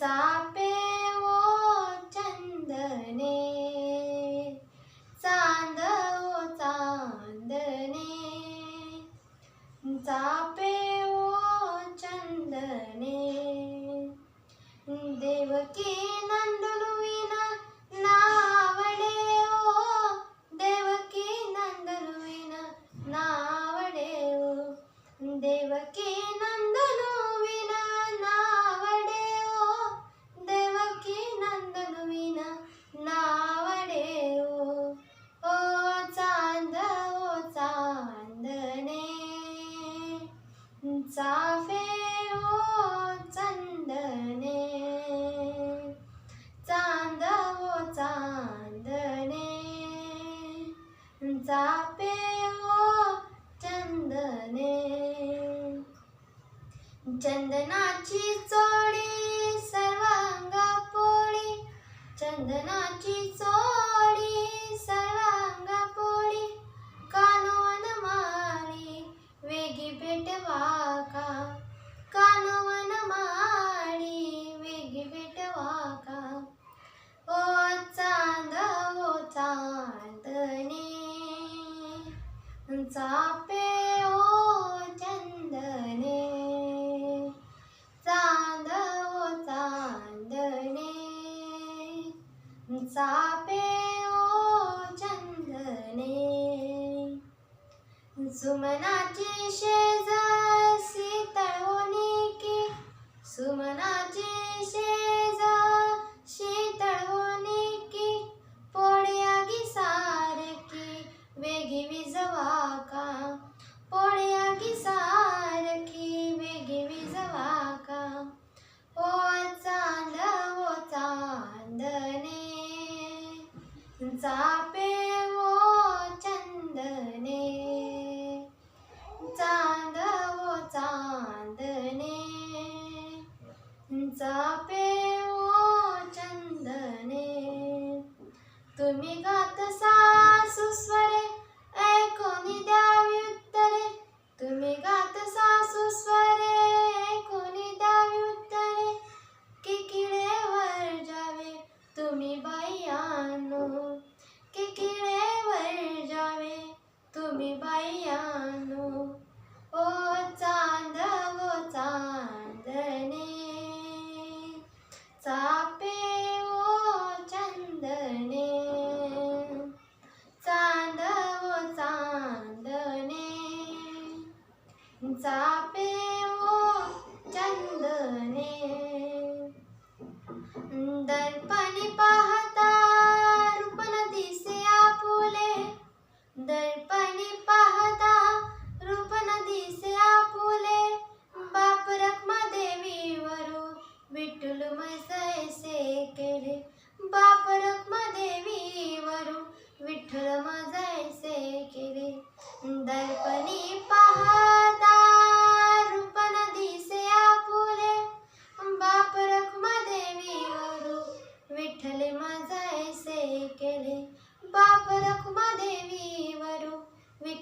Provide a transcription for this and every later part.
चापे ओ चंदने चांद ओ चांदने। चापे ओ चंदने देवकी नंदनुविना नावडे ओ देवकी नंदनुविना नावडे ओ देवकी नंद चंदनाची चोळी सर्वांगा पोळी. चंदनाची चोळी सापे ओ चंदने सुमनाची शेज शीतळवणी की सुमनाची शेजा तुम्ही गात सासू स्वरे ऐकून द्यावी उत्तरे तुम्ही गात सासू स्वरे ऐकून द्यावी उत्तरे किकिडेवर जावे तुम्ही बाईयानो. किकिडेवर जावे तुम्ही बाईयानो. पाणी पाहता रूपन दिसे आपुले. बाप रखमा देवीवरू विठ्ठल मजैसे केले. बाप रखमा देवीवरू विठ्ठल मजैसे केले. दर्पणी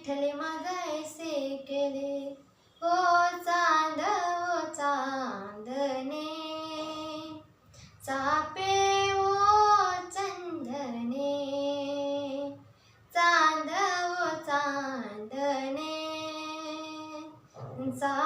विठ्ठल मजैसे केले. हो चांद ओ चांदने. चापे ओ चंदने चांद ओ चांदने. चा